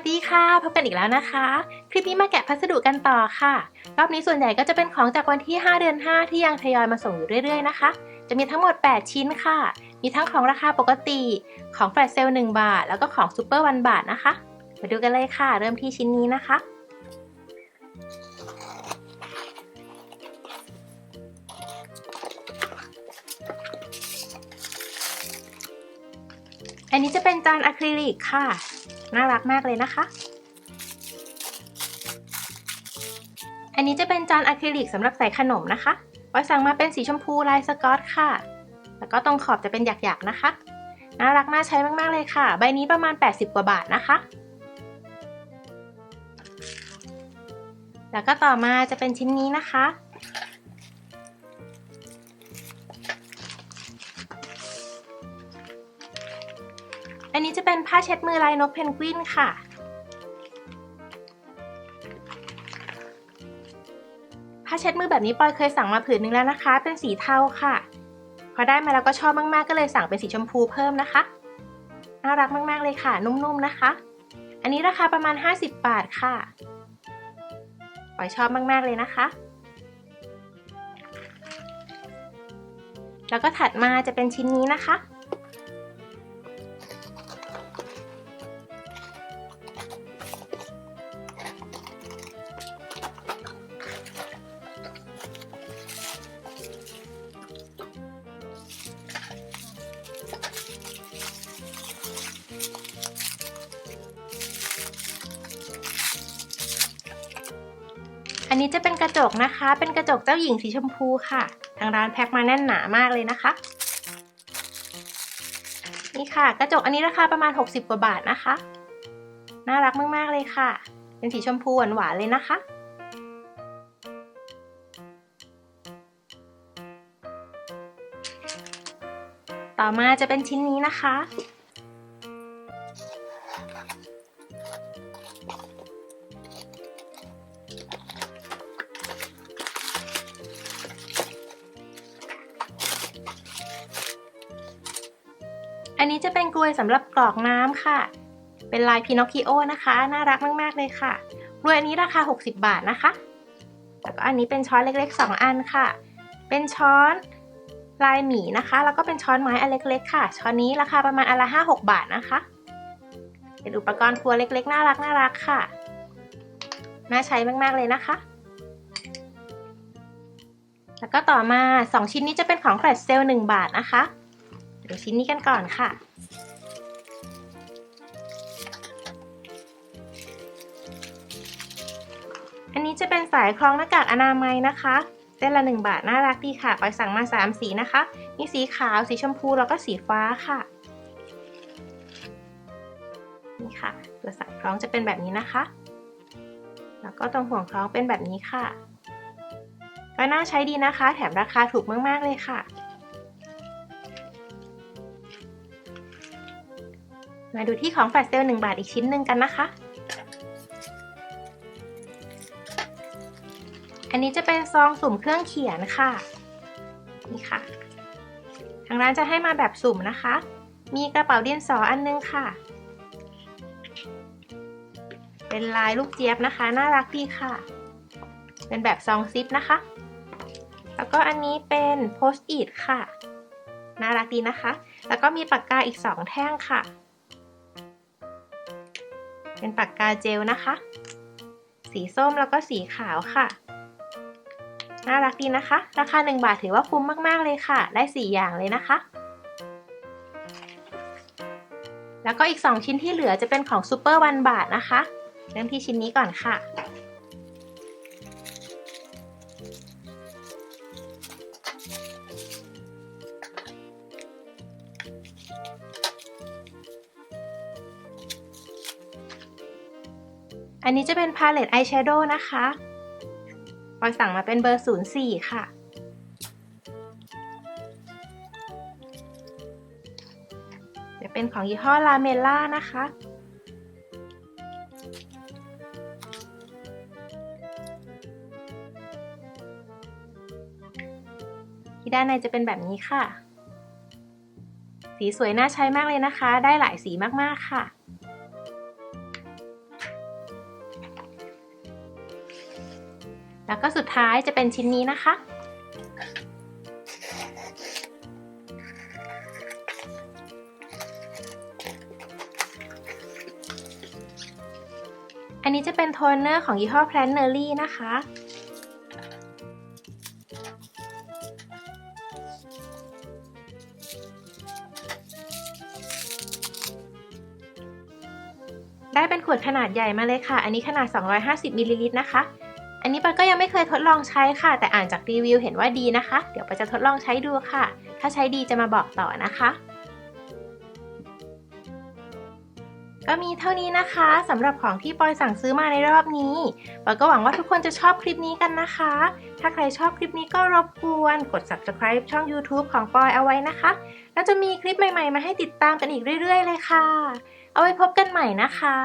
วัสดีค่ะ พบกันอีกแล้วนะคะ คลิปนี้มาแกะพัสดุกันต่อค่ะ รอบนี้ส่วนใหญ่ก็จะเป็นของจากวันที่ 5 เดือน 5 ที่ยังทยอยมาส่งอยู่เรื่อยๆนะคะ จะมีทั้งหมด 8 ชิ้นค่ะ มีทั้งของราคาปกติ ของแฟลชเซลล์1บาท แล้วก็ของซูเปอร์วันบาทนะคะ มาดูกันเลยค่ะ เริ่มที่ชิ้นนี้นะคะ อันนี้จะเป็นจานอะคริลิกค่ะ น่ารักมากเลยนะคะ อันนี้จะเป็นจานอะคริลิกสำหรับใส่ขนมนะคะปอยสั่งมาเป็นสีชมพูลายสกอตค่ะ แล้วก็ตรงขอบจะเป็นหยักๆนะคะ น่ารักน่าใช้มากๆเลยค่ะ ใบนี้ประมาณ 80 กว่าบาทนะคะ แล้วก็ต่อมาจะเป็นชิ้นนี้นะคะ อันนี้จะเป็นผ้าเช็ดมือลายนกเพนกวินค่ะ ผ้าเช็ดมือแบบนี้ปอยเคยสั่งมาผืนนึงแล้วนะคะ เป็นสีเทาค่ะ พอได้มาแล้วก็ชอบมาก ๆ ก็เลยสั่งเป็นสีชมพูเพิ่มนะคะ น่ารักมากๆเลยค่ะ นุ่มๆนะคะ อันนี้ราคาประมาณ 50 บาทค่ะปอยชอบมาก ๆ เลยนะคะ แล้วก็ถัดมาจะเป็นชิ้นนี้นะคะ อันนี้จะเป็นกระจกนะคะ เป็นกระจกเจ้าหญิงสีชมพูค่ะ ทางร้านแพ็คมาแน่นหนามากเลยนะคะ นี่ค่ะ กระจกอันนี้ราคาประมาณ 60 กว่าบาทนะคะ น่ารักมากๆเลยค่ะ เป็นสีชมพูหวานๆเลยนะคะต่อมาจะเป็นชิ้นนี้นะคะ อันนี้จะเป็นกลวยสำหรับกรอกน้ำค่ะ เป็นลายพินอคคิโอนะคะ น่ารักมาก ๆ เลยค่ะกลวยอันนี้ราคา 60 บาทนะคะ แล้วก็อันนี้เป็นช้อนเล็กๆ 2 อันค่ะ เป็นช้อนลายหมีนะคะ แล้วก็เป็นช้อนไม้อันเล็กๆ ค่ะ ช้อนนี้ราคาประมาณอันละ5-6 บาทนะคะ เป็นอุปกรณ์ครัวเล็กๆ น่ารักน่ารักค่ะ น่าใช้มากๆเลยนะคะ แล้วก็ต่อมา 2 ชิ้นนี้จะเป็นของแฟลชเซลล์1บาทนะคะดูชิ้นนี้กันก่อนค่ะ อันนี้จะเป็นสายคล้องหน้ากากอนามัยนะคะ เส้นละ 1 บาท น่ารักดีค่ะ ปอยสั่งมา 3 สีนะคะ มีสีขาว สีชมพู แล้วก็สีฟ้าค่ะ นี่ค่ะ ตัวสายคล้องจะเป็นแบบนี้นะคะ แล้วก็ตรงห่วงคล้องเป็นแบบนี้ค่ะ ก็น่าใช้ดีนะคะ แถมราคาถูกมากๆเลยค่ะ มาดูที่ของแฟลชเซลล์1บาทอีกชิ้นหนึ่งกันนะคะ อันนี้จะเป็นซองสุ่มเครื่องเขียนค่ะ นี่ค่ะ ทางร้านจะให้มาแบบสุ่มนะคะ มีกระเป๋าดินสออันนึงค่ะเป็นลายลูกเจี๊ยบนะคะ น่ารักดีค่ะ เป็นแบบซองซิปนะคะ แล้วก็อันนี้เป็นโพสต์อิทค่ะ น่ารักดีนะคะ แล้วก็มีปากกาอีก 2 แท่งค่ะ เป็นปากกาเจลนะคะ สีส้มแล้วก็สีขาวค่ะ น่ารักดีนะคะ ราคา 1 บาทถือว่าคุ้มมากๆเลยค่ะ ได้ 4 อย่างเลยนะคะ แล้วก็อีก 2 ชิ้นที่เหลือจะเป็นของซูเปอร์วันบาทนะคะ เริ่มที่ชิ้นนี้ก่อนค่ะ อันนี้จะเป็นพาเลตอายแชโดว์นะคะปอยสั่งมาเป็นเบอร์ 04 ค่ะ จะเป็นของยี่ห้อลาเมล่านะคะ ที่ด้านในจะเป็นแบบนี้ค่ะ สีสวยน่าใช้มากเลยนะคะ ได้หลายสีมากๆค่ะ แล้วก็สุดท้ายจะเป็นชิ้นนี้นะคะ อันนี้จะเป็นโทนเนอร์ของยี่ห้อ Plannery นะคะ ได้เป็นขวดขนาดใหญ่มาเลยค่ะ อันนี้ขนาด 250มิลลิลิตรนะคะ อันนี้ปันก็ยังไม่เคยทดลองใช้ค่ะ แต่อ่านจากรีวิวเห็นว่าดีนะคะ เดี๋ยวปันจะทดลองใช้ดูค่ะ ถ้าใช้ดีจะมาบอกต่อนะคะก็มีเท่านี้นะคะสำหรับของที่ปอยสั่งซื้อมาในรอบนี้ปอยก็หวังว่าทุกคนจะชอบคลิปนี้กันนะคะ ถ้าใครชอบคลิปนี้ก็รบกวนกด subscribe ช่อง YouTube ของปอยเอาไว้นะคะ แล้วจะมีคลิปใหม่ๆ มาให้ติดตามกันอีกเรื่อยๆ เลยค่ะ เอาไว้พบกันใหม่นะคะ